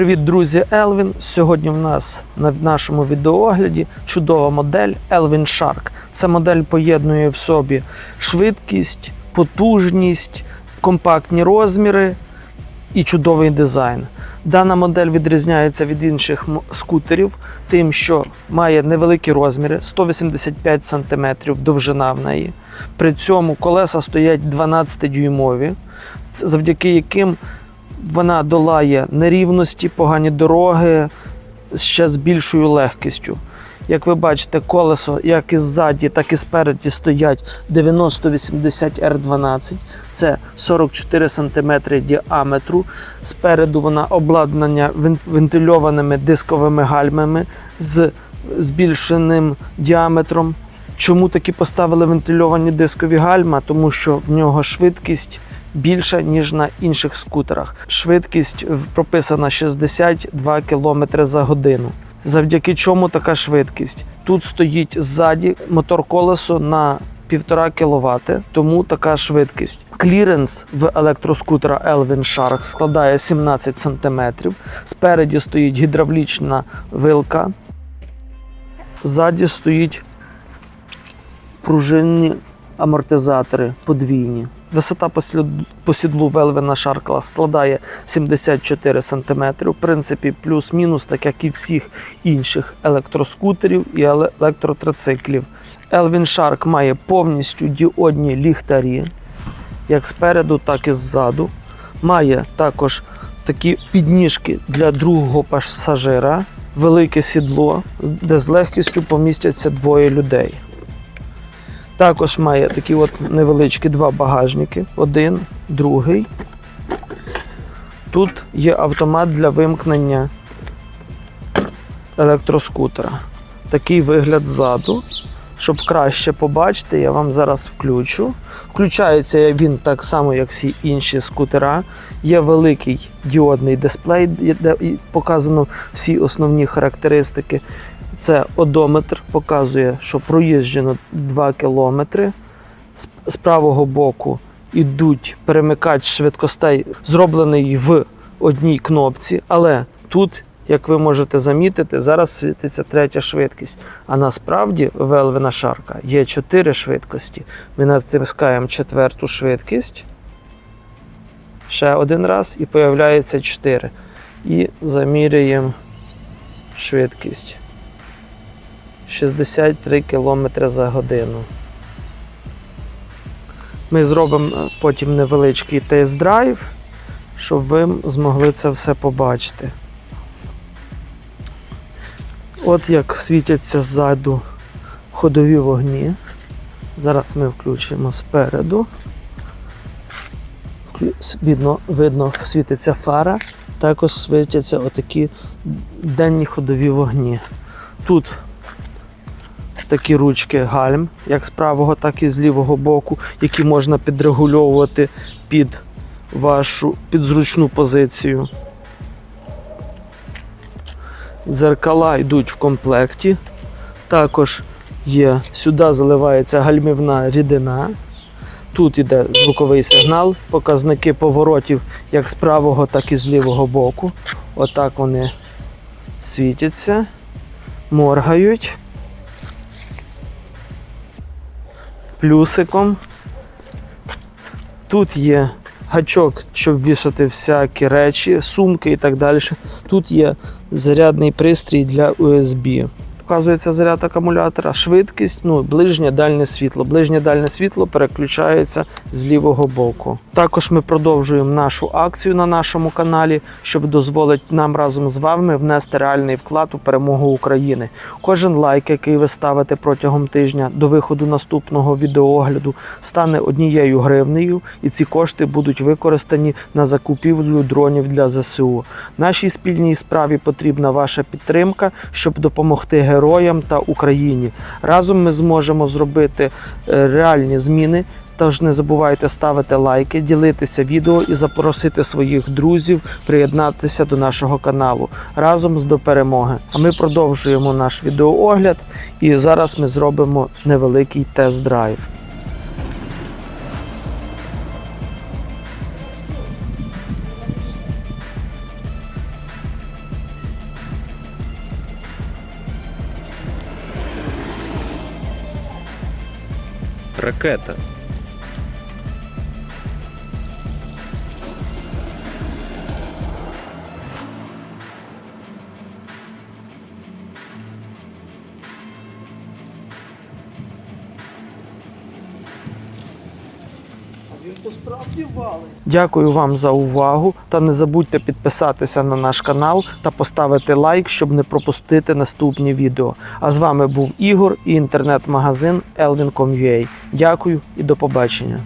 Привіт, друзі! Елвін. Сьогодні в нас на нашому відеоогляді чудова модель Elvin Shark. Ця модель поєднує в собі швидкість, потужність, компактні розміри і чудовий дизайн. Дана модель відрізняється від інших скутерів тим, що має невеликі розміри 185 см довжина в неї. При цьому колеса стоять 12-дюймові, завдяки яким вона долає нерівності, погані дороги ще з більшою легкістю. Як ви бачите, колесо як і ззаді, так і спереді стоять 9080 R12. Це 44 см діаметру. Спереду вона обладнання вентильованими дисковими гальмами з збільшеним діаметром. Чому такі поставили вентильовані дискові гальма? Тому що в нього швидкість більша, ніж на інших скутерах. Швидкість прописана 62 км за годину. Завдяки чому така швидкість? Тут стоїть ззаді мотор колесо на 1,5 кВт, тому така швидкість. Кліренс в електроскутера Elvin Shark складає 17 см. Спереді стоїть гідравлічна вилка. Ззаді стоїть пружинні амортизатори подвійні. Висота по сідлу Велвена Шаркла складає 74 см. В принципі, плюс-мінус, так як і всіх інших електроскутерів і еле- електротрициклів. Elvin Shark має повністю діодні ліхтарі, як спереду, так і ззаду. Має також такі підніжки для другого пасажира, велике сідло, де з легкістю помістяться двоє людей. Також має такі от невеличкі два багажники: один, другий. Тут є автомат для вимкнення електроскутера. Такий вигляд ззаду. Щоб краще побачити, я вам зараз включу. Включається він так само, як всі інші скутера. Є великий діодний дисплей, де показано всі основні характеристики. Це одометр, показує, що проїжджено 2 кілометри. З, правого боку йдуть перемикач швидкостей, зроблений в одній кнопці, але тут, як ви можете замітити, зараз світиться третя швидкість. А насправді в Шарка є чотири швидкості. Ми натискаємо четверту швидкість. Ще один раз і появляється 4. І заміряємо швидкість. 63 км за годину. Ми зробимо е, потім невеличкий тест-драйв, щоб ви змогли це все побачити. От як світяться ззаду ходові вогні. Зараз ми включимо спереду. Видно, видно, світиться фара. Також світяться отакі денні ходові вогні. Тут такі ручки гальм, як з правого, так і з лівого боку, які можна підрегульовувати під вашу під зручну позицію. Дзеркала йдуть в комплекті. Також є сюди заливається гальмівна рідина. Тут іде звуковий сигнал, показники поворотів як з правого, так і з лівого боку. Отак вони світяться, моргають. Плюсиком. Тут є гачок, щоб вішати всякі речі, сумки і так далі. Тут є зарядний пристрій для USB. Показується заряд акумулятора, швидкість, ну, ближнє дальнє світло. Ближнє дальнє світло переключається з лівого боку. Також ми продовжуємо нашу акцію на нашому каналі, щоб дозволити нам разом з вами внести реальний вклад у перемогу України. Кожен лайк, який ви ставите протягом тижня до виходу наступного відеоогляду, стане однією гривнею, і ці кошти будуть використані на закупівлю дронів для ЗСУ. Нашій спільній справі потрібна ваша підтримка, щоб допомогти героям та Україні. Разом ми зможемо зробити е, реальні зміни. Тож не забувайте ставити лайки, ділитися відео і запросити своїх друзів приєднатися до нашого каналу разом з до перемоги. А ми продовжуємо наш відеоогляд, і зараз ми зробимо невеликий тест-драйв. ракета. Як валить. Дякую вам за увагу та не забудьте підписатися на наш канал та поставити лайк, щоб не пропустити наступні відео. А з вами був Ігор і інтернет-магазин Elvin.com.ua. Дякую і до побачення.